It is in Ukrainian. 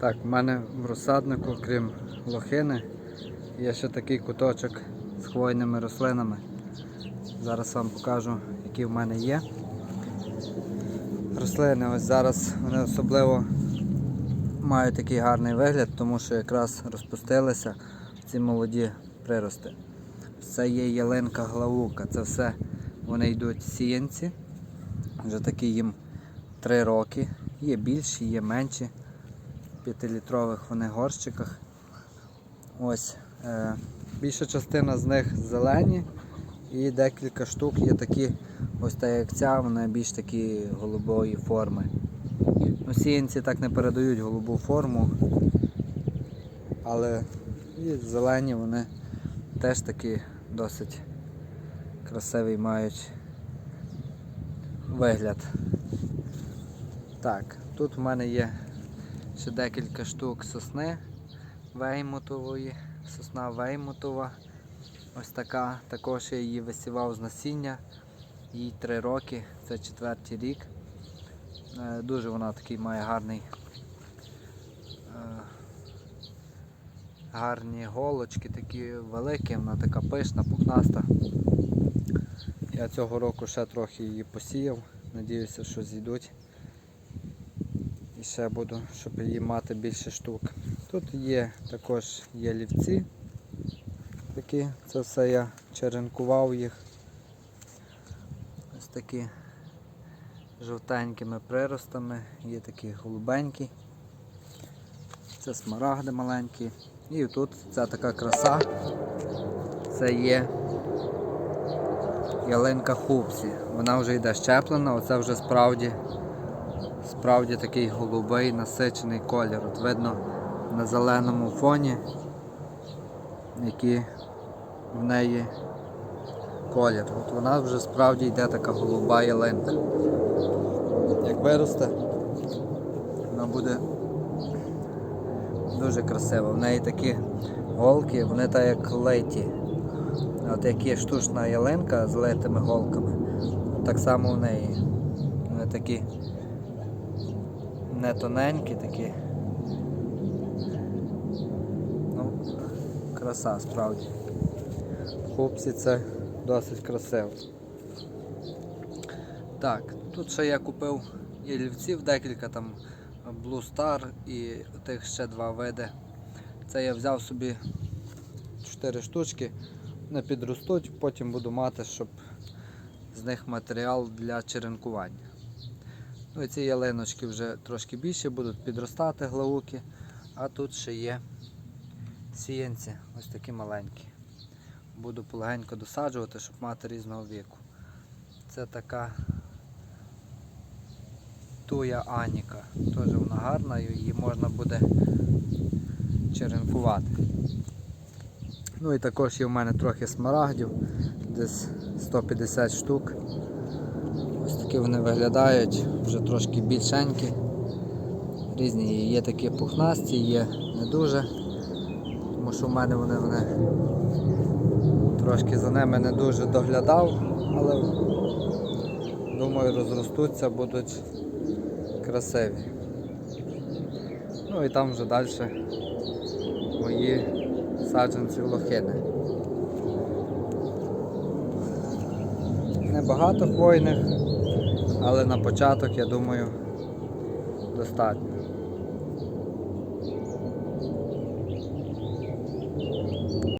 Так, в мене в розсаднику, крім лохини, є ще такий куточок з хвойними рослинами. Зараз вам покажу, які в мене є. Рослини ось зараз вони особливо мають такий гарний вигляд, тому що якраз розпустилися ці молоді прирости. Це є ялинка главука, це все вони йдуть сіянці. Вже такі їм 3 роки. Є більші, є менші. В 5-літрових вони горщиках. Ось. Е, більша частина з них зелені і декілька штук є такі, ось та як ця, вони більш такі голубої форми. Ну, сіянці так не передають голубу форму, але і зелені вони теж такі досить красивий мають вигляд. Так, тут в мене є ще декілька штук сосни веймутової, сосна веймутова. Ось така, також я її висівав з насіння. Їй 3 роки, це четвертий рік. Е, Дуже вона такий має гарний. е, Гарні голочки такі великі, вона така пишна, пухнаста. Я цього року ще трохи її посіяв, надіюся, що зійдуть. Ще буду, щоб її мати більше штук. Тут є також є. Такі, це все я черенкував їх. Ось такі жовтенькими приростами, є такі голубенькі. Це смарагди маленькі. І тут ця така краса. Це є ялинка хупсі. Вона вже йде щеплена, оце вже справді, справді такий голубий насичений колір. От видно на зеленому фоні, який в неї колір. От вона вже справді йде така голуба ялинка. Як виросте, вона буде дуже красива. В неї такі голки, вони так як леті. От як є штучна ялинка з литими голками, так само в неї. Вони такі не тоненькі, такі. Ну, краса справді. Хупсі це досить красиво. Так, тут ще я купив і лівців декілька там Blue Star і тих ще два види. Це я взяв собі 4 штучки, не підростуть, потім буду мати, щоб з них матеріал для черенкування. Ну і ці ялиночки вже трошки більше будуть підростати глауки, а тут ще є сіянці, ось такі маленькі. Буду полегенько досаджувати, щоб мати різного віку. Це така туя Аніка. Теж вона гарна, її можна буде черенкувати. Ну і також є в мене трохи смарагдів, десь 150 штук. Ось такі вони виглядають, вже трошки більшенькі. Різні є такі пухнасті, є не дуже. Тому що в мене вони, вони трошки за ними не дуже доглядав, але думаю розростуться, будуть красиві. Ну і там вже далі мої саджанці лохини. Небагато хвойних, але на початок, я думаю, достатньо.